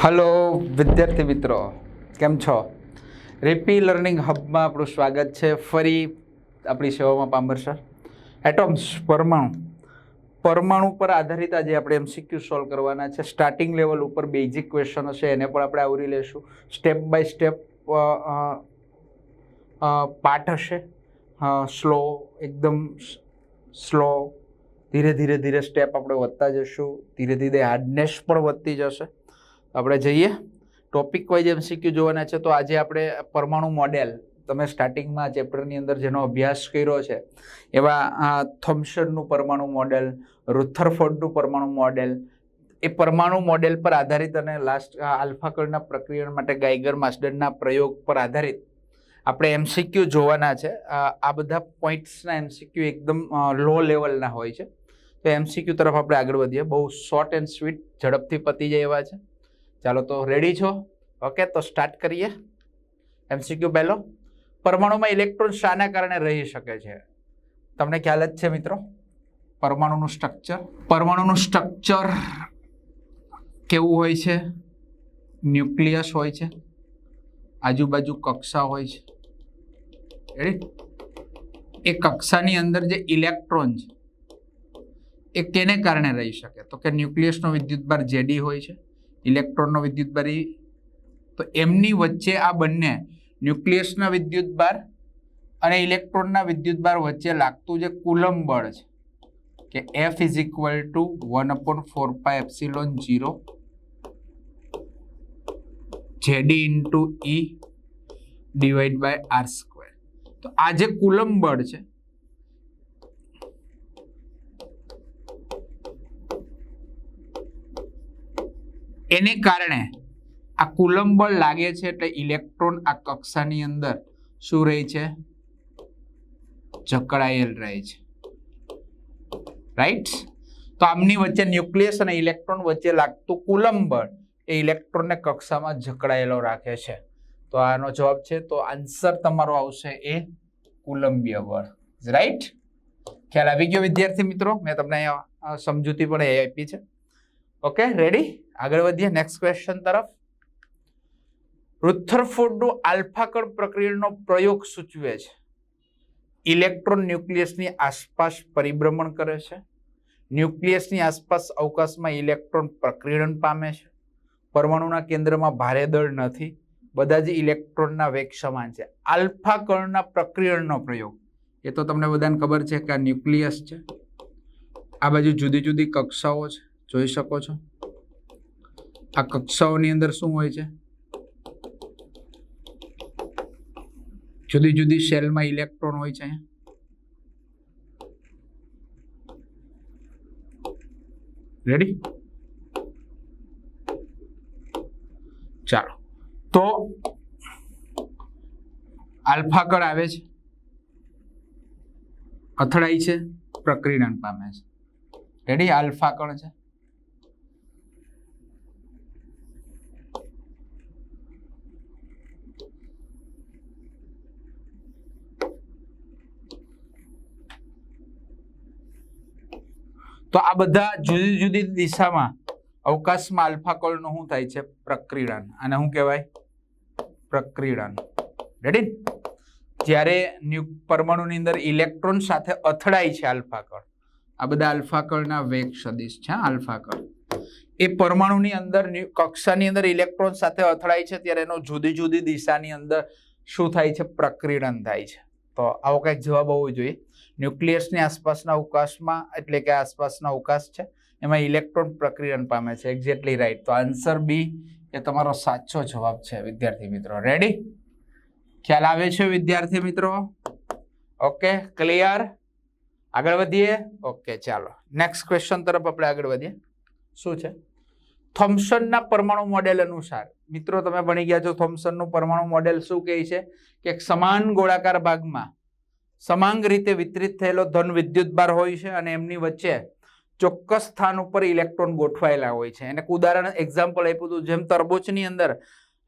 Hello, વિદ્યાર્થી મિત્રો. કેમ છો? રેપી લર્નિંગ હબમાં આપણું સ્વાગત છે. ફરી આપણી સેવામાં પામર સર. એટમ્સ પરમાણુ. પરમાણુ પર આધારિત આજે આપણે એમસીક્યુ સોલ્વ કરવાના છે. સ્ટાર્ટિંગ લેવલ ઉપર બેઝિક ક્વેશ્ચનો છે એને પણ આપણે આવરી લઈશું સ્ટેપ બાય સ્ટેપ પાઠ હશે. સ્લો એકદમ સ્લો ધીરે ધીરે ધીરે સ્ટેપ આપણે વધતા જશું. ધીરે ધીરે હાર્ડનેસ પણ વધતી જશે. આપણે જઈએ. ટોપિક વાઇઝ એમસીક્યુ જોવાના છે, તો આજે આપણે પરમાણુ મોડેલ તમે સ્ટાર્ટિંગમાં ચેપ્ટરની અંદર જેનો અભ્યાસ કર્યો છે, એવા થોમ્સનનું પરમાણુ મોડેલ રુથરફોર્ડનું પરમાણુ મોડેલ એ પરમાણુ મોડેલ પર આધારિત અને લાસ્ટ આલ્ફાકળના પ્રક્રિયા માટે ગાઈગર માસ્ડરના પ્રયોગ પર આધારિત આપણે એમસીક્યુ જોવાના છે. આ બધા પોઈન્ટ્સના એમસીક્યુ એકદમ લો લેવલના હોય છે. તો એમસીક્યુ તરફ આપણે આગળ વધીએ. બહુ શોર્ટ એન્ડ સ્વીટ ઝડપથી પતી જાય એવા છે. ચાલો તો રેડી છો? ઓકે તો સ્ટાર્ટ કરીએ. એમસીક્યુ પહેલો પરમાણુમાં ઇલેક્ટ્રોન શાના કારણે રહી શકે છે. તમને ખ્યાલ જ છે મિત્રો? પરમાણુનું સ્ટ્રક્ચર પરમાણુનું સ્ટ્રક્ચર કેવું હોય છે? ન્યુક્લિયસ હોય છે. આજુબાજુ કક્ષા હોય છે. એ કક્ષાની અંદર જે ઇલેક્ટ્રોન છે, એ કેને કારણે રહી શકે? તો કે ન્યુક્લિયસનો વિદ્યુતભાર જેડી હોય છે. ઇલેક્ટ્રોનનો વિદ્યુતભાર બારી તો એમની વચ્ચે આ બંને ન્યુક્લિયસના વિદ્યુતભાર અને ઇલેક્ટ્રોનના વિદ્યુતભાર વચ્ચે લાગતું જે કુલમ બળ છે, કે F is equal to one upon four pi epsilon zero JD into e divide by r square તો આ જે કુલમ બળ છે એને કારણે આ કુલમ બળ લાગે છે એટલે ઇલેક્ટ્રોન આ કક્ષાની અંદર શું રહે છે? જકડાયેલ રહે છે. રાઈટ તો આમની વચ્ચે ન્યુક્લિયસ અને ઇલેક્ટ્રોન વચ્ચે લાગતું કુલમ બળ એ ઇલેક્ટ્રોનને કક્ષામાં જકડાયેલો રાખે છે. તો આનો જવાબ છે, તો આન્સર તમારો આવશે એ કુલંબીય બળ. રાઈટ ખ્યાલ આવી ગયો વિદ્યાર્થી મિત્રો? મેં તમને સમજૂતી પણ એ આપી છે. ઓકે રેડી આગળ વધીએ. નેક્સ્ટ ક્વેશ્ચન તરફ. રુથરફોર્ડનું આલ્ફાકણ પ્રક્રિયાનો પ્રયોગ સૂચવે છે. ઇલેક્ટ્રોન ન્યુક્લિયસની આસપાસ પરિભ્રમણ કરે છે. ન્યુક્લિયસની આસપાસ અવકાશમાં ઇલેક્ટ્રોન પ્રક્રિયણ પામે છે. પરમાણુના કેન્દ્રમાં ભારે દળ નથી. બધા જ ઇલેક્ટ્રોનના વેગ સમાન છે. આલ્ફા કણના પ્રક્રિયણનો પ્રયોગ. એ તો તમને બધાને ખબર છે કે આ ન્યુક્લિયસ છે. આ બાજુ જુદી જુદી કક્ષાઓ છે. જોઈ શકો છો. આ કક્ષાઓની અંદર શું હોય છે? જુદી જુદી સેલમાં ઇલેક્ટ્રોન હોય છે રેડી ચાલો. તો આલ્ફા કળ આવે છે. અથડાય છે. પ્રક્રિયા પામે છે. રેડી આલ્ફા છે. તો આ બધા જુદી જુદી દિશામાં અવકાશમાં આલ્ફા કોલનું શું થાય છે? પ્રક્રિયણ અને શું કહેવાય? પ્રક્રિયણ રેડી જ્યારે ન્યુ, પરમાણુની અંદર ઇલેક્ટ્રોન સાથે અથડાય છે આલ્ફા કળ આ બધા આલ્ફા કળના વેગ સદિશ છે આલ્ફા કળ એ પરમાણુની અંદર કક્ષાની અંદર ઇલેક્ટ્રોન સાથે અથડાય છે, ત્યારે એનો જુદી જુદી દિશાની અંદર શું થાય છે? પ્રક્રિયણ થાય છે. તો આવો કંઈક જવાબ હોવો જોઈએ. ન્યુક્લિયસની આસપાસના અવકાશમાં, એટલે કે આસપાસના અવકાશ છે, એમાં ઇલેક્ટ્રોન પ્રક્રિયન પામે છે એક્ઝેક્ટલી રાઈટ તો આન્સર બી એ તમારો સાચો જવાબ છે, વિદ્યાર્થી મિત્રો. રેડી ખ્યાલ આવે છે, વિદ્યાર્થી મિત્રો? ઓકે ક્લિયર આગળ વધીએ? ઓકે ચાલો. નેક્સ્ટ ક્વેશ્ચન તરફ આપણે આગળ વધીએ. શું છે? થોમ્સનના પરમાણુ મોડેલ અનુસાર. મિત્રો, તમે ભણી ગયા છો થોમ્સનનું પરમાણુ મોડેલ શું કહે છે? કે એક સમાન ગોળાકાર ભાગમાં સમાંગ રીતે વિતરિત થયેલો ધન વિદ્યુતભાર હોય છે અને એમની વચ્ચે ચોક્કસ સ્થાન ઉપર ઇલેક્ટ્રોન ગોઠવાયેલા હોય છે. એને ઉદાહરણ એક્ઝામ્પલ આપ્યું હતું. જેમ તરબૂચની અંદર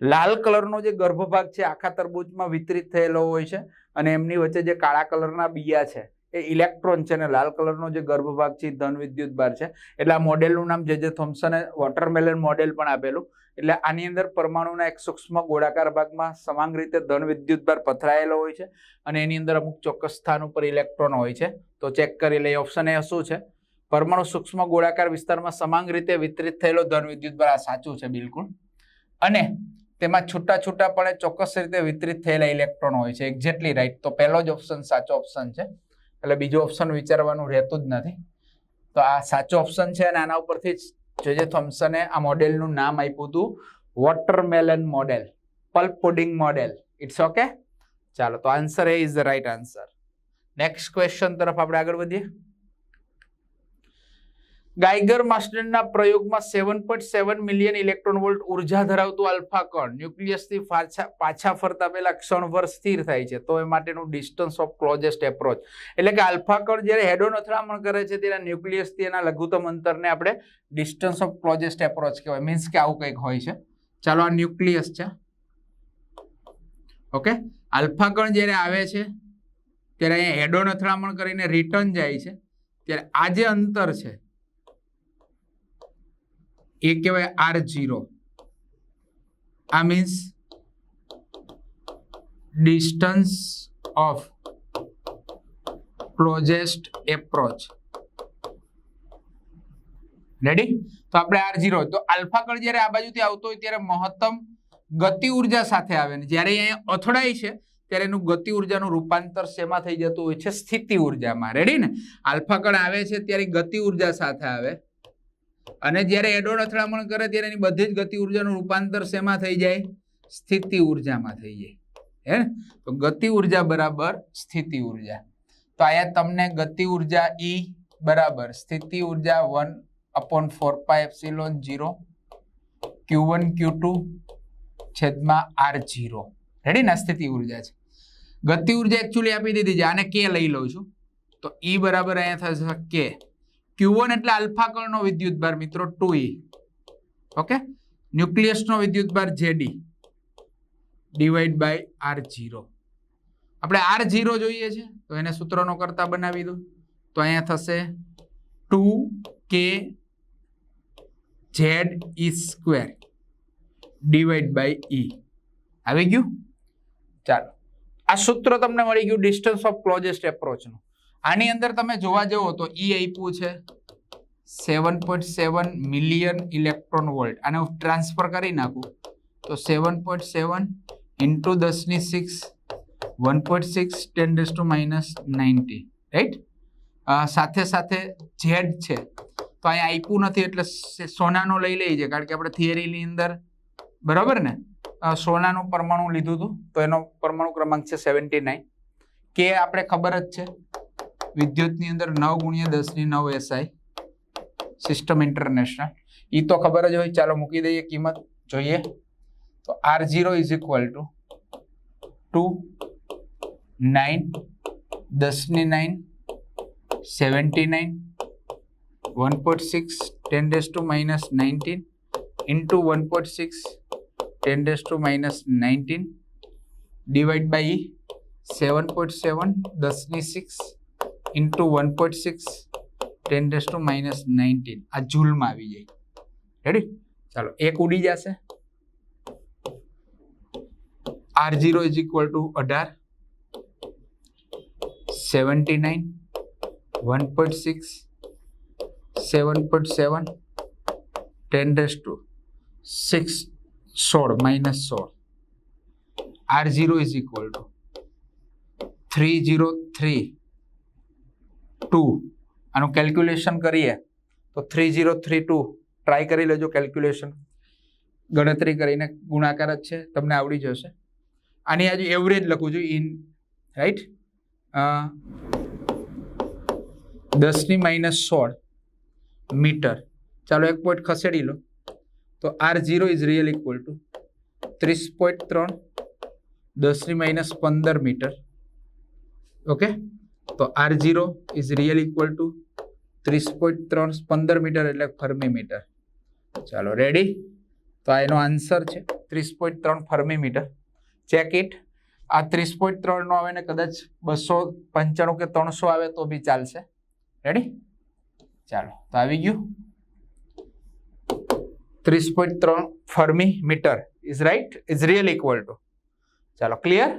લાલ કલરનો જે ગર્ભભાગ છે, આખા તરબૂચમાં વિતરિત થયેલો હોય છે અને એમની વચ્ચે જે કાળા કલરના બિયા છે. એ ઇલેક્ટ્રોન છે અને લાલ કલરનો જે ગર્ભભાગ છે ધન વિદ્યુત ભાર છે. એટલે આ મોડેલનું નામ જે જે થોમ્સને વોટરમેલન મોડેલ પણ આપેલું. એટલે આની અંદર પરમાણુના એક સૂક્ષ્મ ગોળાકાર ભાગમાં સમાંગ રીતે ધન વિદ્યુત ભાર પથરાયેલો હોય છે અને એની અંદર અમુક ચોક્કસ સ્થાન ઉપર ઇલેક્ટ્રોન હોય છે. તો ચેક કરી લઈએ. ઓપ્શન એ શું છે? પરમાણુ સૂક્ષ્મ ગોળાકાર વિસ્તારમાં સમાંગ રીતે વિતરિત થયેલો ધન વિદ્યુત ભાર. આ સાચું છે બિલકુલ. અને તેમાં છૂટા છૂટાપણે ચોક્કસ રીતે વિતરિત થયેલા ઇલેક્ટ્રોન હોય છે. એક્ઝેક્ટલી રાઈટ તો પહેલો જ ઓપ્શન સાચો ઓપ્શન છે. એટલે બીજો ઓપ્શન વિચારવાનું રહેતું જ નથી. તો આ સાચો ઓપ્શન છે અને આના ઉપરથી જ જે જે થોમ્સને આ મોડેલનું નામ આપ્યું હતું watermelon model pulp pudding model it's okay ચાલો, તો answer A is the right answer next question તરફ આપણે આગળ વધીએ. ગાઈગર માસ્ટરના પ્રયોગમાં seven point seven million electron volt ઊર્જા ધરાવતું આલ્ફા કણ ન્યુક્લિયસથી પાછા પાછા ફરતા પહેલા ક્ષણભર સ્થિર થાય છે. તો એ માટેનું ડિસ્ટન્સ ઓફ ક્લોઝેસ્ટ એપ્રોચ એટલે કે આલ્ફા કણ જ્યારે હેડોન અથડામણ કરે છે ત્યારે ન્યુક્લિયસથી એના લઘુત્તમ અંતરને આપણે ડિસ્ટન્સ ઓફ ક્લોઝેસ્ટ એપ્રોચ કહેવાય. મીન્સ કે આવું કંઈક હોય છે. ચાલો આ ન્યુક્લિયસ છે. ઓકે આલ્ફા કણ જ્યારે આવે છે, ત્યારે અહીંયા હેડોન અથડામણ કરીને રિટર્ન જાય છે. ત્યારે આ જે અંતર છે એ કહેવાય આર જીરો. આ means distance of closest approach ready તો આપણે આર જીરો તો આલ્ફા કણ જ્યારે આ બાજુથી આવતો હોય ત્યારે મહત્તમ ગતિ ઊર્જા સાથે આવે ને જ્યારે અહીંયા અથડાય છે, ત્યારે એનું ગતિ ઉર્જાનું રૂપાંતર શેમાં થઈ જતું હોય છે? સ્થિતિ ઉર્જામાં. રેડી ને? આલ્ફા કણ આવે છે ત્યારે ગતિ ઊર્જા સાથે આવે. અને જ્યારે એડોડ અથડામણ કરે ત્યારે એની બધી જ ગતિ ઉર્જાનું રૂપાંતર શેમાં થઈ જાય? સ્થિતિ ઉર્જામાં થઈ જાય. હે? તો ગતિ ઊર્જા બરાબર સ્થિતિ ઊર્જા. તો અહીંયા તમને ગતિ ઊર્જા ઈ બરાબર, સ્થિતિ ઊર્જા one upon four pi epsilon zero Q one Q two છેદમાં આર જીરો રેડી ને સ્થિતિ ઊર્જા છે. ગતિ ઊર્જા એકચ્યુઅલી આપી દીધી છે. આને કે લઈ લઉં છું. તો ઈ બરાબર અહીંયા થશે કે Q1 એટલે આલ્ફા કણનો વિદ્યુતભાર મિત્રો 2e ઓકે ન્યુક્લિયસનો વિદ્યુતભાર JD ડિવાઈડ બાય R0 આપણે R0 જોઈએ છે, તો એને સૂત્રનો કરતા બનાવી દો. તો અહીંયા થશે 2k z e square. Divide by e. આવી ગયું? ચાલો. આ સૂત્ર તમને મળી ગયું ડિસ્ટન્સ ઓફ ક્લોઝેસ્ટ એપ્રોચનું આની અંદર તમે જોવા જાઓ તો ઈ આપ્યું છે seven point seven million electron volt આને હું ટ્રાન્સફર કરી નાખું. તો સેવન પોઈન્ટ સેવન ઇન્ટુ દસની six one point six ten raise to minus nineteen right સાથે સાથે ઝેડ છે. તો અહીંયા આપ્યું નથી એટલે સોનાનો લઈ લઈએ કારણ કે આપણે થિયરીની અંદર, બરાબર ને? સોનાનું પરમાણુ લીધું હતું, તો એનો પરમાણુ ક્રમાંક છે સેવન્ટી નાઇન કે આપણે ખબર જ છે. વિદ્યુતની અંદર નવ ગુણ્યા દસની નવ એસઆઈ સિસ્ટમ ઇન્ટરનેશનલ એ તો ખબર જ હોય, ચાલો મૂકી દઈએ કિંમત, જોઈએ. તો R zero is equal to two nine દસની nine seventy nine one point six ten raise to minus nineteen into one point six ten raise to minus nineteen divide by seven point seven દસની six into one point six ten raise to minus nineteen આ જૂલમાં આવી જાય. Ready ચાલો, એક ઉડી જશે. R zero is equal to અઢાર. Seventy nine one point six seven point seven ten raise to six સોળ માઇનસ સોળ R zero is equal to three zero three two. આનું કેલ્ક્યુલેશન કરીએ તો three zero three two try કરી લેજો calculation ગણતરી કરીને ગુણાકાર જ છે. તમને આવડી જશે. આની આજુ એવરેજ લખું છું ઇન રાઈટ દસની માઇનસ સોળ મીટર. ચાલો એક પોઈન્ટ ખસેડી લો. તો R zero is real equal to ત્રીસ પોઈન્ટ ત્રણ દસની માઇનસ પંદર મીટર. ઓકે તો R zero is real equal to ત્રીસ પોઈન્ટ ત્રણ પંદર મીટર એટલે ફર્મી મીટર ચાલો રેડી તો આ એનો આન્સર છે, ત્રીસ પોઈન્ટ ત્રણ ફર્મી મીટર ચેક ઇટ આ ત્રીસ પોઈન્ટ ત્રણનો આવે ને કદાચ બસો પંચાણું કે ત્રણસો આવે તો બી ચાલશે. રેડી ચાલો, તો આવી ગયું. ત્રીસ પોઈન્ટ ત્રણ fermi meter is right is real equal to ચાલો ક્લિયર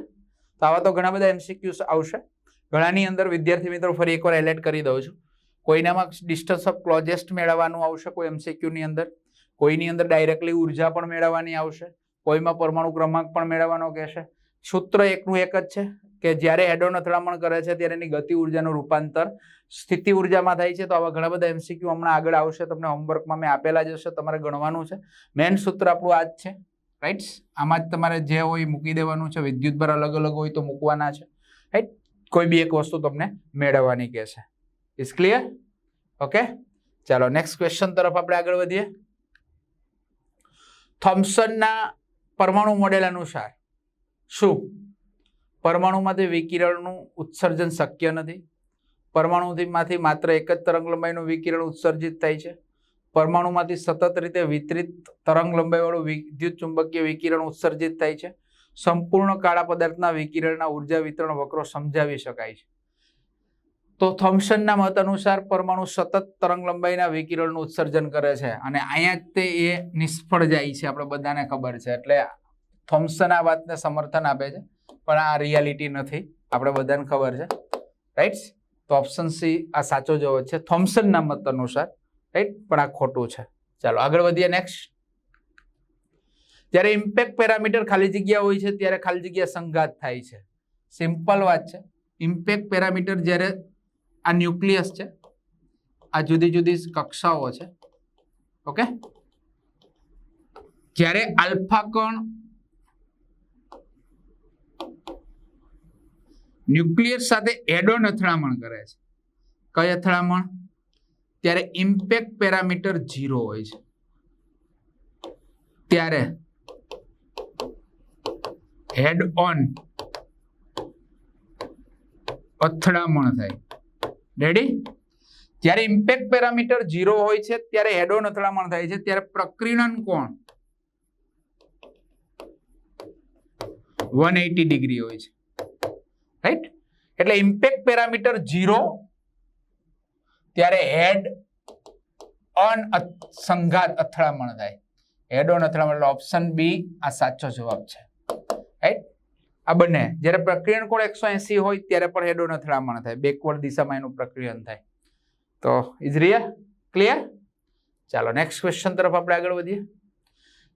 તો આવા તો ઘણા બધા એમસીક્યુઝ આવશે. ઘણાની અંદર વિદ્યાર્થી મિત્રો ફરી એકવાર એલર્ટ કરી દઉં છું. કોઈનામાં ડિસ્ટન્સ ઓફ ક્લોજેસ્ટ મેળવવાનું આવશે કોઈ એમસીક્યુની અંદર. કોઈની અંદર ડાયરેક્ટલી ઊર્જા પણ મેળવવાની આવશે. કોઈમાં પરમાણુ ક્રમાંક પણ મેળવવાનો કહેશે. સૂત્ર એકનું એક જ છે કે જ્યારે એડોન અથડામણ કરે છે ત્યારે એની ગતિ ઉર્જાનું રૂપાંતર સ્થિતિ ઉર્જામાં થાય છે. તો આવા ઘણા બધા એમસીક્યુ હમણાં આગળ આવશે. તમને હોમવર્કમાં મેં આપેલા જ હશે. તમારે ગણવાનું છે. મેન સૂત્ર આપણું આ જ છે. રાઈટ આમાં જ તમારે જે હોય મૂકી દેવાનું છે. વિદ્યુત ભાર અલગ અલગ હોય તો મૂકવાના છે. રાઈટ કોઈ બી એક વસ્તુ તમને મેળવવાની કહેશે ઇઝ ક્લિયર ઓકે ચાલો નેક્સ્ટ ક્વેશ્ચન તરફ આપણે આગળ વધીએ. થોમ્સનના પરમાણુ મોડેલ અનુસાર શું? પરમાણુમાંથી વિકિરણનું ઉત્સર્જન શક્ય નથી. પરમાણુમાંથી માત્ર એક જ તરંગ લંબાઈનું વિકિરણ ઉત્સર્જિત થાય છે. પરમાણુમાંથી સતત રીતે વિતરિત તરંગ લંબાઈવાળું વિદ્યુત ચુંબકીય વિકિરણ ઉત્સર્જિત થાય છે. સંપૂર્ણ કાળા પદાર્થના વિકિરણના ઊર્જા વિતરણ વક્રો સમજાવી શકાય છે. તો થોમ્સનના મત અનુસાર પરમાણુ સતત તરંગ લંબાઈના વિકિરણનું ઉત્સર્જન કરે છે અને અહીંયા જ તે એ નિષ્ફળ જાય છે, આપણે બધાને ખબર છે. એટલે થોમ્સન આ વાતને સમર્થન આપે છે, પણ આ રિયાલિટી નથી, આપણે બધાને ખબર છે. રાઈટ તો ઓપ્શન સી આ સાચો જવાબ છે થોમ્સનના મત અનુસાર. રાઈટ પણ આ ખોટું છે. ચાલો આગળ વધીએ નેક્સ્ટ જ્યારે ઇમ્પેક્ટ પેરામીટર ખાલી જગ્યા હોય છે, ત્યારે ખાલી જગ્યા સંઘાત થાય છે. સિમ્પલ વાત છે. ઇમ્પેક્ટ પેરામીટર જ્યારે આ ન્યુક્લિયસ છે, આ જુદી જુદી કક્ષાઓ છે ઓકે જ્યારે આલ્ફા કણ ન્યુક્લિયસ સાથે એડોન અથડામણ કરે છે. કઈ અથડામણ? ત્યારે ઇમ્પેક્ટ પેરામીટર ઝીરો હોય છે. ત્યારે હેડ ઓન અથડામણ થાય. રેડી જ્યારે ઇમ્પેક્ટ પેરામીટર ઝીરો હોય છે, ત્યારે હેડ ઓન અથડામણ થાય છે. ત્યારે પ્રકીર્ણન કોણ? વન એટી ડિગ્રી હોય છે. રાઈટ એટલે ઇમ્પેક્ટ પેરામીટર ઝીરો ત્યારે હેડ ઓન સંઘાત અથડામણ થાય. હેડ ઓન અથડામણ, એટલે ઓપ્શન બી આ સાચો જવાબ છે. રાઈટ આ બંને. જ્યારે પ્રક્રિયણ કોણ એકસો એસી હોય, ત્યારે પણ હેડ ઓન અથડામણ થાય. બેકવર્ડ દિશામાં એનું પ્રક્રિયન થાય. તો ઇઝ રિયલ ક્લિયર ચાલો નેક્સ્ટ ક્વેશ્ચન તરફ આપણે આગળ વધીએ.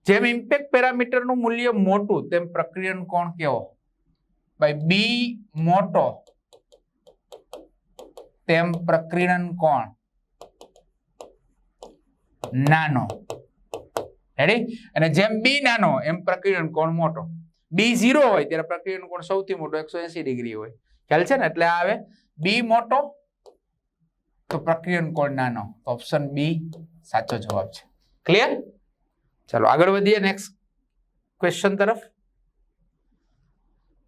જેમ ઇમ્પેક્ટ પેરામીટરનું મૂલ્ય મોટું, તેમ પ્રક્રિયન કોણ કેવો? ભાઈ બી મોટો, તેમ પ્રક્રિયન કોણ? નાનો. રેડી અને જેમ બી નાનો, એમ પ્રક્રિયન કોણ મોટો? બી ઝીરો હોય, ત્યારે પ્રક્રિયાનું કોણ સૌથી મોટો, એકસો ડિગ્રી હોય. ખ્યાલ છે ને? એટલે આવે બી મોટો, તો પ્રક્રિયાનું કોણ નાનો? ઓપ્શન બી સાચો જવાબ છે. ક્લિયર ચાલો આગળ વધીએ નેક્સ્ટ ક્વેશ્ચન તરફ.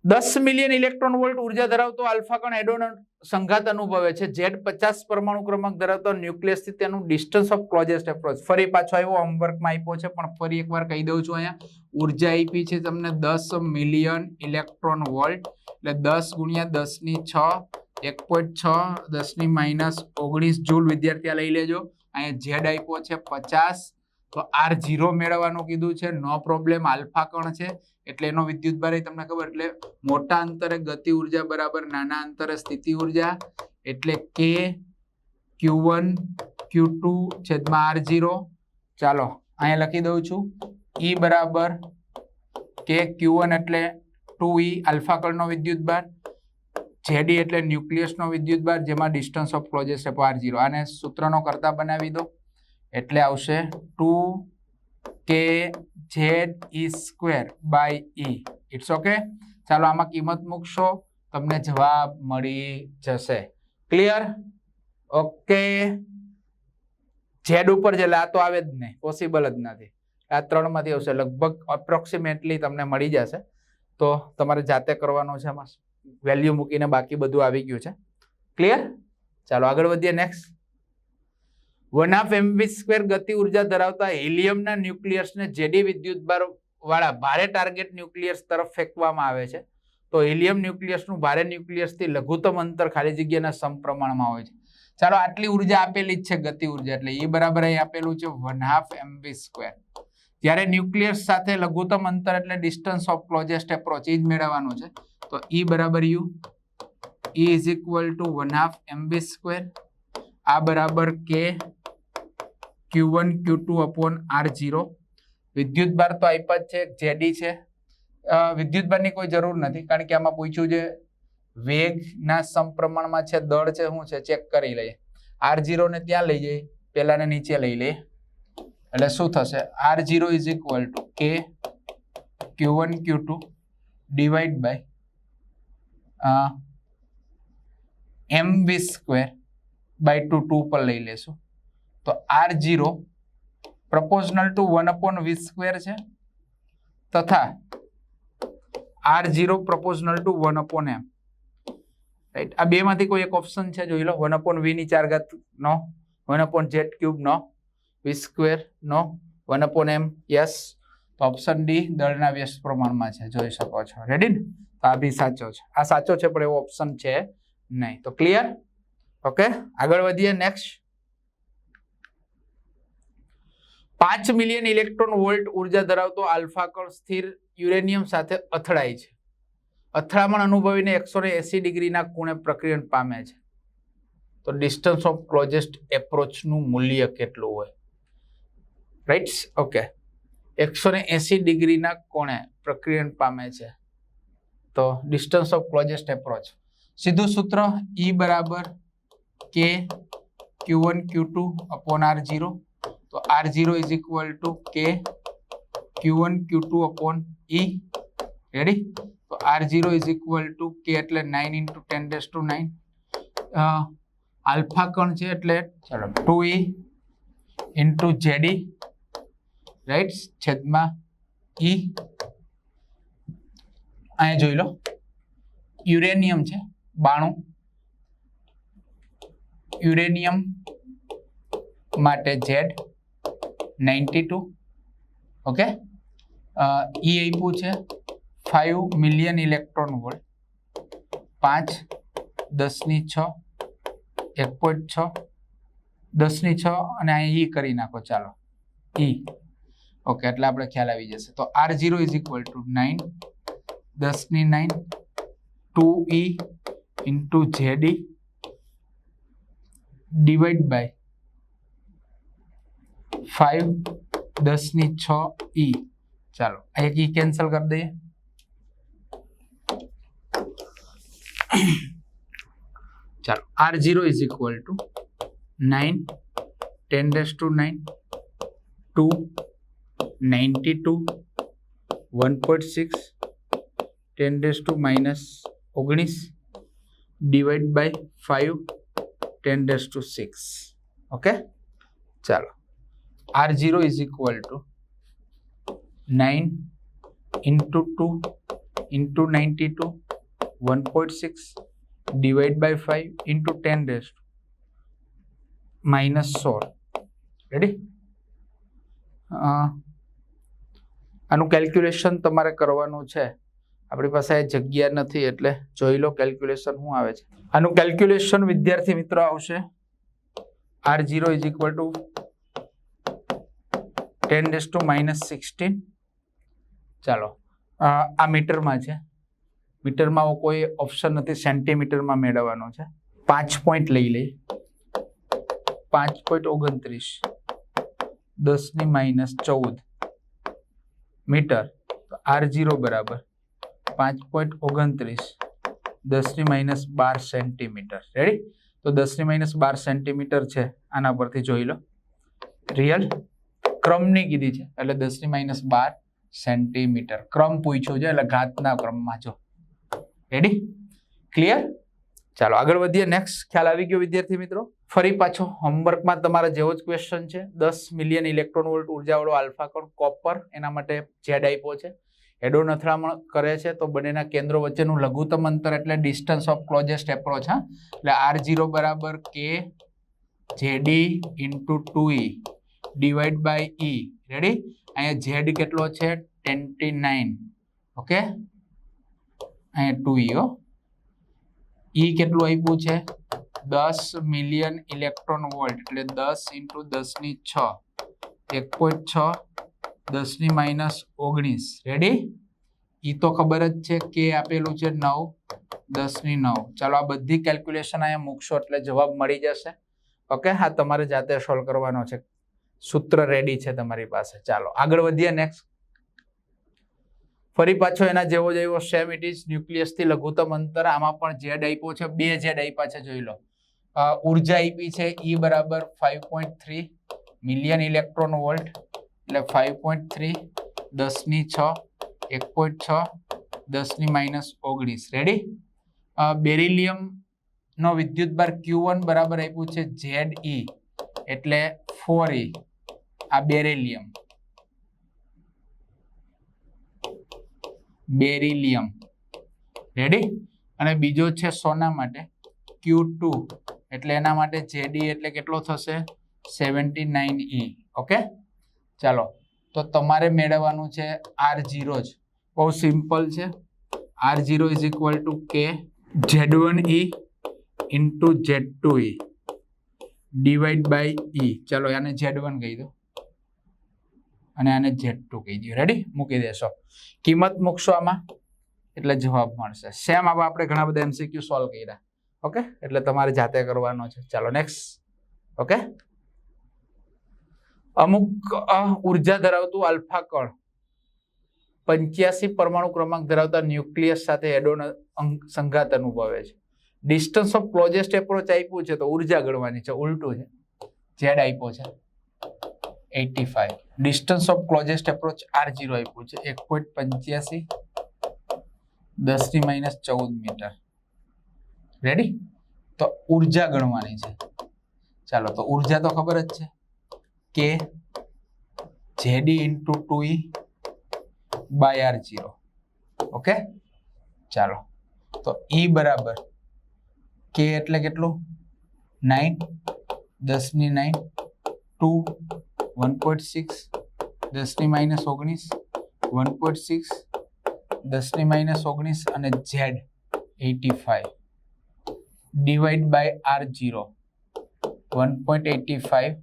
દસ મિલિયન ઇલેક્ટ્રોન વોલ્ટ ઊર્જા ધરાવતો આલ્ફા કણ સંઘાત અનુભવે છે. જેડ પચાસ પરમાણુ ક્રમાંક ધરાવતો ન્યુક્લિયસથી તેનું ડિસ્ટન્સ ઓફ ક્લોઝેસ્ટ એપ્રોચ ફરી પાછો આવ્યો, હોમવર્કમાં આપ્યો છે, પણ ફરી એકવાર કહી દઉં છું અહીંયા. ઊર્જા આપી છે તમને દસ મિલિયન ઇલેક્ટ્રોન વોલ્ટ, એટલે દસ ગુણ્યા દસની છ, એક પોઈન્ટ છ, દસની માઇનસ ઓગણીસ જૂલ. વિદ્યાર્થી લઈ લેજો. અહીંયા ઝેડ આપ્યો છે પચાસ તો આર ઝીરો મેળવવાનું કીધું છે, નો પ્રોબ્લેમ આલ્ફા કણ છે, એટલે એનો વિદ્યુત ભાર તમને ખબર, એટલે મોટા અંતરે ગતિ ઊર્જા બરાબર નાના અંતરે સ્થિતિ ઊર્જા, એટલે કે ક્યુ વન ક્યુ ટુ છેદમાં આર ઝીરો ચાલો, અહીંયા લખી દઉં છું. ઈ બરાબર કે ક્યુ વન એટલે ટુ ઈ આલ્ફા કણનો વિદ્યુત ભાર. જેડી એટલે ન્યુક્લિયસનો વિદ્યુત ભાર, જેમાં ડિસ્ટન્સ ઓફ ક્લોઝેસ છે આર ઝીરો આને સૂત્રનો કરતા બનાવી દો. એટલે આવશે two K Z E square by E. It's okay ચાલો આમાં કિંમત મૂકશો, તમને જવાબ મળી જશે. ક્લિયર ઓકે ઝેડ ઉપર એટલે આ તો આવે જ નહીં. પોસિબલ જ નથી. આ ત્રણમાંથી આવશે. લગભગ અપ્રોક્સિમેટલી તમને મળી જશે. તો તમારે જાતે કરવાનું છે એમાં વેલ્યુ મૂકીને બાકી બધું આવી ગયું છે. ક્લિયર ચાલો આગળ વધીએ. Next one half M V square ગતિ ઊર્જા ધરાવતા હિલિયમના ન્યુક્લિયસને જેડી વિદ્યુત ભાર વાળા ભારે ટાર્ગેટ ન્યુક્લિયસ તરફ ફેંકવામાં આવે છે. તો હિલિયમ ન્યુક્લિયસનું ભારે ન્યુક્લિયસથી લઘુત્તમ અંતર ખાલી જગ્યાના સમપ્રમાણમાં હોય છે. ચાલો આટલી ઊર્જા આપેલી જ છે ગતિ ઊર્જા એટલે એ બરાબર અહીં આપેલું છે વન હાફ એમવી સ્ક્વેર જ્યારે ન્યુક્લિયસ સાથે લઘુત્તમ અંતર એટલે ડિસ્ટન્સ ઓફ ક્લોઝેસ્ટ એપ્રોચ એ જ મેળવવાનું છે. તો ઈ બરાબર U E is equal to one half M V square આ બરાબર K Q one Q two upon R zero વિદ્યુત ભાર તો આપ્યા જ છે જેડી છે. વિદ્યુતભારની વિદ્યુત ભારની કોઈ જરૂર નથી, કારણ કે આમાં પૂછ્યું છે, વેગના સમપ્રમાણમાં છે, દળ છે, શું છે ચેક કરી લઈએ. આર ઝીરોને ત્યાં લઈ જઈએ, પહેલાને નીચે લઈ લઈએ. એટલે શું થશે? R zero is equal to K Q one Q two divide by M V square by two two પર લઈ લેશું. તો R zero proportional to one upon V square છે. તથા R zero proportional to one upon M right આ બેમાંથી કોઈ એક ઓપ્શન છે, જોઈ લો. વન અપોન વી ની ચાર ઘાત નો વન અપોન ઝેડ ક્યુબ નો વી સ્ક્વેર નો વન અપોન એમ યસ તો ઓપ્શન ડી દળના વ્યસ્ત પ્રમાણમાં છે, જોઈ શકો છો. રેડી ને? તો આ બી સાચો છે. આ સાચો છે, પણ એવો ઓપ્શન છે નહીં. તો ક્લિયર ઓકે આગળ વધીએ નેક્સ્ટ પાંચ મિલિયન ઇલેક્ટ્રોન વોલ્ટ ઊર્જા ધરાવતો આલ્ફા સ્થિર યુરેનિયમ સાથે અથડાય છે. અથડામણ અનુભવીને એકસો ને ડિગ્રીના ખૂણે પ્રક્રિયન પામે છે. તો ડિસ્ટન્સ ઓફ ક્લોઝેસ્ટ એપ્રોચનું મૂલ્ય કેટલું હોય? Rights okay. એકસો ને એસી ડિગ્રીના કોણે પ્રક્રિયન પામે છે. તો ડિસ્ટન્સ ઓફ ક્લોઝેસ્ટ એપ્રોચ. સીધું સૂત્ર ઈ બરાબર K Q one Q two upon R zero તો R zero is equal to K Q one Q two upon E ready તો R zero is equal to K એટલે nine into ten raise to nine alpha કણ છે એટલે ચાલો two E into Z E right છેદમાં E અહીંયા જોઈ લો. Uranium છે, બાણું. યુરેનિયમ માટે Z ninety two. Okay E આપ્યું છે ફાઇવ મિલિયન ઇલેક્ટ્રોન વોલ્ટ પાંચ, દસની છ, એક પોઈન્ટ છ, દસની છ અને અહીં ઈ કરી નાખો, ચાલો. ઈ. ઓકે એટલે આપણે ખ્યાલ આવી જશે. તો R zero is equal to nine દસની nine two E into Z E divide by five દસની છ ઈ ચાલો આ એક ઈ કેન્સલ કરી દઈએ ચાલો R zero is equal to nine ten days two nine two ninety two one point six ten days two minus ઓગણીસ divide by five ten days two six okay ચાલો R is equal to two nine into two into ninety two one point six divide by five into ten days minus સોળ ready આનું calculation તમારે કરવાનું છે. આપણી પાસે જગ્યા નથી, એટલે જોઈ લો કેલ્ક્યુલેશન શું આવે છે. આનું કેલ્ક્યુલેશન વિદ્યાર્થી મિત્રો આવશે. R zero is equal to ten raise to minus sixteen ચાલો આ મીટરમાં છે મીટરમાં કોઈ ઓપ્શન નથી સેન્ટીમીટરમાં મેળવવાનો છે પાંચ પોઈન્ટ લઈ લઈ પાંચ પોઈન્ટ ઓગણત્રીસ દસની માઇનસ ચૌદ મીટર આર ઝીરો બરાબર પાંચ પોઈન્ટ ઓગણત્રીસ દસની માઇનસ બાર સેન્ટીમીટર રેડી તો દસની માઇનસ બાર સેન્ટીમીટર છે આના પરથી જોઈ લો। રિયલ ક્રમની કીધી છે. એટલે દસની માઇનસ બાર સેન્ટીમીટર ક્રમ પૂછ્યો છે એટલે ઘાતના ક્રમમાં જો રેડી ક્લિયર ચાલો, આગળ વધીએ. નેક્સ્ટ ખ્યાલ આવી ગયો વિદ્યાર્થી મિત્રો. ફરી પાછો હોમવર્કમાં તમારા જેવો જ ક્વેશ્ચન છે. દસ મિલિયન ઇલેક્ટ્રોન વોલ્ટ ઉર્જાવાળો આલ્ફાકોન કોપર. એના માટે જેડ આપ્યો છે. એડોન અથડામણ કરે છે તો બંનેના કેન્દ્રો વચ્ચેનું લઘુત્તમ અંતર એટલે ડિસ્ટન્સ ઓફ ક્લોઝેસ્ટ એપ્રોચ હા. એટલે આર જીરો બરાબર K Z E into two E divide by E ready અહીંયા ઝેડ કેટલો છે? ટ્વેન્ટી નાઇન ઓકે અહીંયા ટુ ઈ ઈ કેટલું આપ્યું છે? દસ મિલિયન ઇલેક્ટ્રોન વોલ્ટ એટલે દસ ઇન્ટુ દસની છ. એક પોઈન્ટ છ દસની માઇનસ ઓગણીસ. રેડી એ તો ખબર જ છે કે આપેલું છે નવ દસની નવ. ચાલો આ બધી કેલ્ક્યુલેશન અહીંયા મૂકશો એટલે જવાબ મળી જશે. ઓકે હા, તમારે જાતે સોલ્વ કરવાનો છે. સૂત્ર રેડી છે તમારી પાસે. ચાલો, આગળ વધીએ નેક્સ્ટ ફરી પાછો એના જેવો જેવો સેમ ઇટ ઇઝ ન્યુક્લિયસથી લઘુત્તમ અંતર, આમાં પણ જેડ આપ્યો છે, બે જેડ આપ્યા છે, જોઈ લો. ઊર્જા આપી છે ઈ બરાબર five point three million electron volt એટલે ફાઈવ પોઈન્ટ થ્રી દસની છ, એક પોઈન્ટ છ દસની માઇનસ ઓગણીસ. રેડી બેરિલિયમનો વિદ્યુતભાર વિદ્યુત ભાર ક્યુ વન બરાબર આપ્યું છે ઝેડ ઈ એટલે ફોર ઈ આ બેરિલિયમ. બેરિલિયમ. રેડી અને બીજો છે સોના માટે ક્યુ ટુ એટલે એના માટે જેડી એટલે કેટલો થશે? સેવન્ટી નાઇન ઈ ઓકે ચાલો. તો તમારે મેળવવાનું છે આર જીરો જ. બહુ સિમ્પલ છે. R zero is equal to K Z one E into Z two E divide by E ચાલો, આને ઝેડ વન કહી દો. અને આને ઝેડ ટુ કહી દો રેડી મૂકી દેશો. કિંમત મૂકશો આમાં? એટલે જવાબ મળશે. સેમ આવા આપણે ઘણા બધા એમસીક્યુ સોલ્વ કર્યા. ઓકે એટલે તમારે જાતે કરવાનો છે. ચાલો નેક્સ્ટ ઓકે અમુક ઊર્જા ધરાવતું આલ્ફા કણ પંચ્યાસી પરમાણુ ક્રમાંક ધરાવતા ન્યુક્લિયસ સાથે એડોન સંઘાત અનુભવે છે. ડિસ્ટન્સ ઓફ ક્લોઝેસ્ટ એપ્રોચ આપ્યું છે તો ઊર્જા ગણવાની છે. ઉલટું છે. ઝેડ આપ્યો છે. Eighty five. Distance of closest approach R zero આપ્યું છે. એક પોઈન્ટ પંચ્યાસી, દસની માઇનસ ચૌદ મીટર. રેડી તો ઊર્જા ગણવાની છે. ચાલો, તો ઊર્જા તો ખબર જ છે. કે Z into two E by R zero okay ચાલો. તો ઈ બરાબર કે એટલે કેટલું? નાઇન દસની nine two one point six દસની માઇનસ ઓગણીસ વન પોઈન્ટ સિક્સ દસની માઇનસ ઓગણીસ અને Z eighty five divide by R zero one point eighty five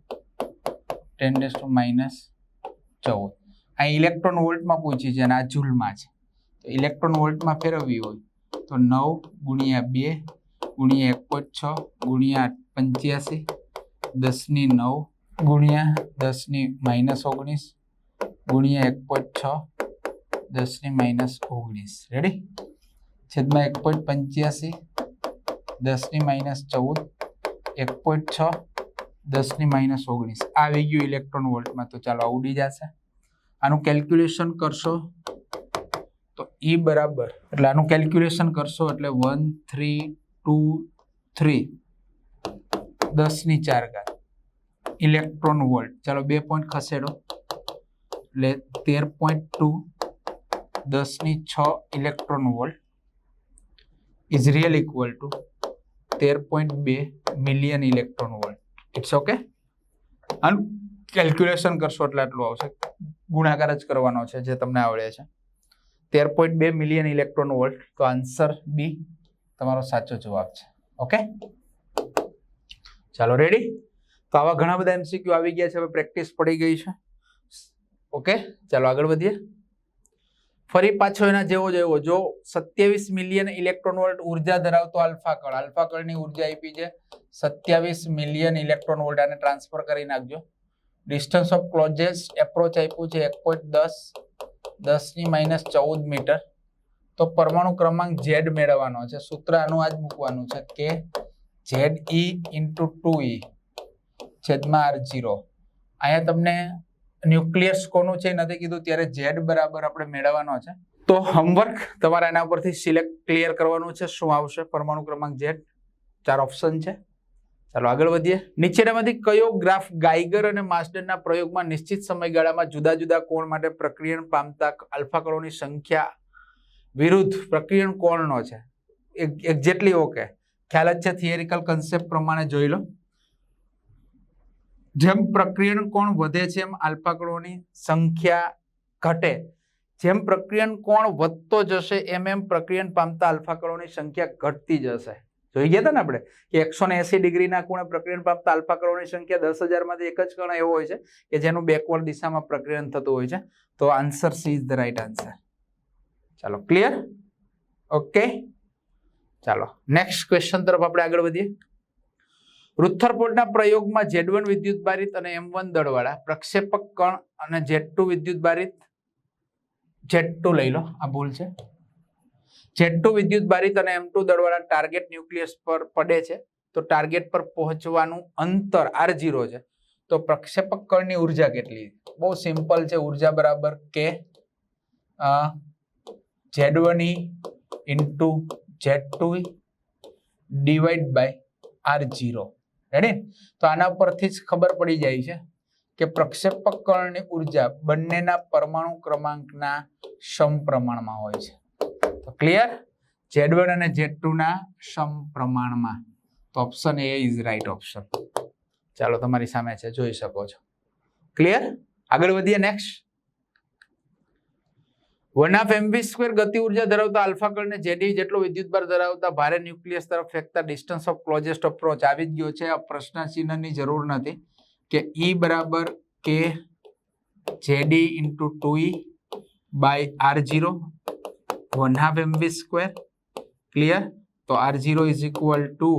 ten days two minus ચૌદ. આ ઇલેક્ટ્રોન વોલ્ટમાં પૂછી છે અને આ જૂલમાં છે. તો ઇલેક્ટ્રોન વોલ્ટમાં ફેરવવી હોય તો નવ ગુણ્યા બે ગુણ્યા એક પોઈન્ટ છ ગુણ્યા પંચ્યાસી, દસની નવ ગુણ્યા દસની માઇનસ ઓગણીસ, ગુણ્યા એક પોઈન્ટ છ, દસની માઇનસ ઓગણીસ. રેડી છેદમાં એક પોઈન્ટ પંચ્યાસી, દસની માઇનસ ચૌદ, એક પોઈન્ટ છ, દસની માઇનસ ઓગણીસ. આવી ગયું ઇલેક્ટ્રોન વોલ્ટમાં તો ચાલો ઉડી જશે. આનું કેલ્ક્યુલેશન કરશો તો ઈ બરાબર. એટલે આનું કેલ્ક્યુલેશન કરશો એટલે વન થ્રી ટુ થ્રી દસની ચાર ઘાત. ઇલેક્ટ્રોન વોલ્ટ ચાલો બે પોઈન્ટ ખસેડો. એટલે તેર પોઈન્ટ ટુ દસની છ electron volt is real equal to તેર પોઈન્ટ બે million electron volt it's okay આનું કેલ્ક્યુલેશન કરશો એટલે આટલું આવશે. ગુણાકાર જ કરવાનો છે જે તમને આવડે છે. તેર પોઈન્ટ બે મિલિયન ઇલેક્ટ્રોન વોલ્ટ તો આન્સર બી તમારો સાચો જવાબ છે. ઓકે ચાલો રેડી તો આવા ઘણા બધા એમસીક્યુ આવી ગયા છે, હવે પ્રેક્ટિસ પડી ગઈ છે. ઓકે ચાલો આગળ વધીએ. ફરી પાછો એના જેવો જેવો જો સત્યાવીસ મિલિયન ઇલેક્ટ્રોન વોલ્ટ ઊર્જા ધરાવતો આલ્ફા કળ, આલ્ફા કળની ઊર્જા આપી છે, સત્યાવીસ મિલિયન ઇલેક્ટ્રોન વોલ્ટ આને ટ્રાન્સફર કરી નાખજો. ડિસ્ટન્સ ઓફ ક્લોઝેસ્ટ એપ્રોચ આપ્યું છે એક પોઈન્ટ દસ દસની માઇનસ ચૌદ મીટર તો પરમાણુ ક્રમાંક ઝેડ મેળવવાનો છે, સૂત્ર આનું આ જ મૂકવાનું છે કે Z E into two E છેદમાં આર જીરો. અહીંયા તમને ન્યુક્લિયસ કોનું છે નથી કીધું, ત્યારે ઝેડ બરાબર આપણે મેળવવાનો છે. તો હોમવર્ક તમારે એના પરથી સિલેક્ટ ક્લિયર કરવાનું છે, શું આવશે? પરમાણુ ક્રમાંક ઝેડ, ચાર ઓપ્શન છે. ચાલો આગળ વધીએ. નીચેનામાંથી કયો ગ્રાફ ગાઈગર અને માસ્ટરના પ્રયોગમાં નિશ્ચિત સમયગાળામાં જુદા જુદા કોણ માટે પ્રક્રિયણ પામતા અલ્ફા કણોની સંખ્યા વિરુદ્ધ પ્રક્રિયણ કોણનો છે? એક્ઝેક્ટલી ઓકે ખ્યાલ જ છે થિયરિકલ કન્સેપ્ટ પ્રમાણે જોઈ લો. જેમ પ્રક્રિયણ કોણ વધે છે એમ આલ્ફાકડોની સંખ્યા ઘટે. જેમ પ્રક્રિયન કોણ વધતો જશે એમ એમ પ્રક્રિયન પામતા આલ્ફાકડોની સંખ્યા ઘટતી જશે. જોઈ ગયા હતા ને આપણે કે એકસો ને એસી ડિગ્રીના ખૂણે પ્રક્રિયણ પામતા આલ્ફા કણોની સંખ્યા દસ હજારમાંથી એક જ કણ એવો હોય છે કે જેનું બેકવર્ડ દિશામાં પ્રક્રિયણ થતું હોય છે. તો answer C is the right answer ચાલો ક્લિયર ઓકે ચાલો નેક્સ્ટ ક્વેશ્ચન તરફ આપણે આગળ વધીએ. રુથરફોર્ડના પ્રયોગમાં જેડ વન વિદ્યુત બારિત અને એમ વન દળવાળા પ્રક્ષેપક કણ અને જેડ ટુ વિદ્યુત બારિત, ઝેડ ટુ લઈ લો, આ ભૂલ છે. જેડ ટુ વિદ્યુત બારિત અને એમ ટુ દળવાળા ટાર્ગેટ ન્યુક્લિયસ પર પડે છે. તો ટાર્ગેટ પર પહોંચવાનું અંતર આર ઝીરો છે. તો પ્રક્ષેપક કણની ઊર્જા કેટલી? બહુ સિમ્પલ છે, ઊર્જા બરાબર કે Z one E into Z two divide by R zero. Ready તો આના પરથી જ ખબર પડી જાય છે કે પ્રક્ષેપક કણની ઊર્જા બંનેના પરમાણુ ક્રમાંકના સમપ્રમાણમાં હોય છે. તો ક્લિયર ઝેડ વન અને ઝેડ ટુ ના સમપ્રમાણમાં. તો option A is right option ચાલો તમારી સામે છે, જોઈ શકો છો. ક્લિયર આગળ વધીએ next one of M V square ગતિ ઊર્જા ધરાવતા આલ્ફા કણને જેડી જેટલો વિદ્યુતભાર ધરાવતા ભારે ન્યુક્લિયસ તરફ ફેંકતા ડિસ્ટન્સ ઓફ ક્લોઝેસ્ટ અપ્રોચ આવી જ ગયો છે. આ પ્રશ્ન ચિહ્નની જરૂર નથી કે ઈ બરાબર K Z E into two E by R zero one half M V square clear તો R zero is equal to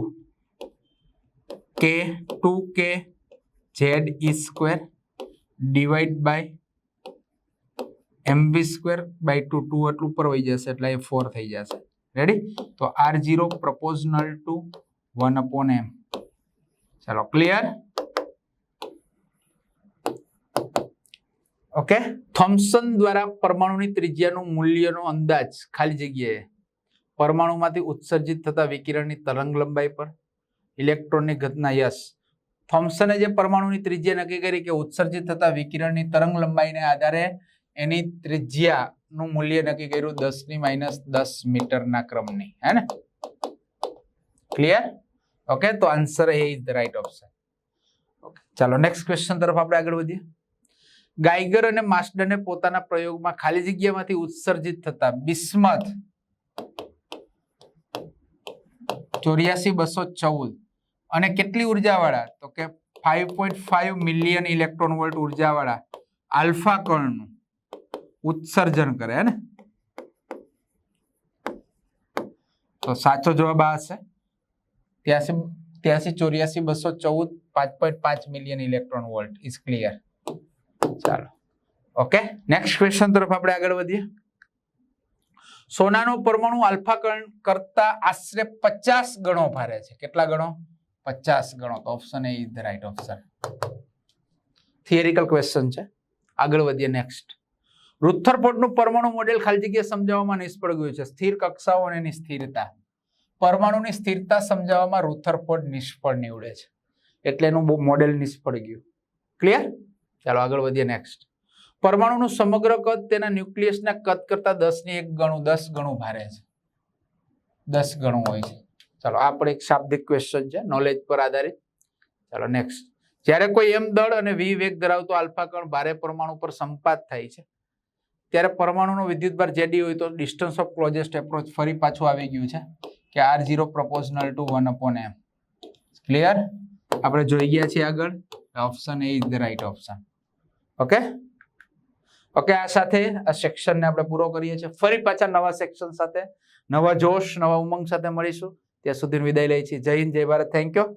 K two K Z E square divide by M V square by two two એટલું ઉપર વહી જશે, એટલે એ four થઈ જશે. Ready તો R zero proportional to one upon M ચાલો ક્લિયર ઓકે થોમ્સન દ્વારા પરમાણુની ત્રિજ્યાનું મૂલ્યનો અંદાજ ખાલી જગ્યાએ. પરમાણુમાંથી ઉત્સર્જિત થતા વિકિરણની તરંગ લંબાઈ પર. ઇલેક્ટ્રોનની ઘટના યસ. થોમ્સને જે પરમાણુની ત્રિજ્યા નક્કી કરી કે ઉત્સર્જિત થતા વિકિરણની તરંગ લંબાઈને આધારે એની ત્રિજ્યાનું મૂલ્ય નક્કી કર્યું દસની માઇનસ દસ મીટરના ક્રમની, હે ને? ક્લિયર ઓકે તો answer A is the right option ચાલો નેક્સ્ટ ક્વેશ્ચન તરફ આપણે આગળ વધીએ. ગાઈગર અને માસ્ટરને પોતાના પ્રયોગમાં ખાલી જગ્યામાંથી ઉત્સર્જિત થતા બિસ્મથ ચોર્યાસી બસો ચૌદ અને કેટલી ઉર્જાવાળા? તો કે five point five million electron volt ઉર્જાવાળા alpha કણનું ઉત્સર્જન કરે, હે ને? તો સાચો જવાબ આ હશે. ત્યાંસી ત્યાંસી ચોર્યાસી બસો ચૌદ, પાંચ પોઈન્ટ પાંચ million electron volt. Is clear ચાલો. ઓકે નેક્સ્ટ ક્વેશ્ચન તરફ આપણે આગળ વધીએ. સોનાનો પરમાણુ આલ્ફા કણ કરતા આશરે પચાસ ગણો ભારે છે. કેટલા ગણો? પચાસ ગણો. તો option A is the right option theoretical question છે. આગળ વધીએ નેક્સ્ટ રુથરફોર્ડનું પરમાણુ મોડેલ ખાલી જગ્યા સમજાવવામાં નિષ્ફળ ગયું છે. સ્થિર કક્ષાઓ અને સ્થિરતા. પરમાણુની સ્થિરતા સમજાવવામાં રુથરફોર્ડ નિષ્ફળ નીવડે છે. એટલે એનું મોડેલ નિષ્ફળ ગયું. ક્લિયર ચાલો આગળ વધીએ નેક્સ્ટ પરમાણુનું સમગ્ર કદ તેના ન્યુક્લિયસના કદ કરતા દસની એક ગણું દસ ગણું ભારે છે. દસ ગણું હોય છે. ચાલો આ પણ એક શાબ્દિક ક્વેશ્ચન છે નોલેજ પર આધારિત. ચાલો નેક્સ્ટ જ્યારે કોઈ એમ દળ અને વી વેગ ધરાવતો આલ્ફા કણ ભારે પરમાણુ પર સંપાત થાય છે ત્યારે પરમાણુનો વિદ્યુતભાર જેડી હોય તો ડિસ્ટન્સ ઓફ ક્લોઝેસ્ટ એપ્રોચ ફરી પાછું આવી ગયું છે કે R zero proportional to one upon M clear આપણે જોઈ ગયા છીએ આગળ option A is the right option okay okay આ સાથે આ સેક્શનને આપણે પૂરો કરીએ છીએ. ફરી પાછા નવા સેક્શન સાથે, નવા જોશ, નવા ઉમંગ સાથે મળીશું. ત્યાં સુધી વિદાય લઈએ છીએ. જય હિન્દ, જય ભારત. Thank you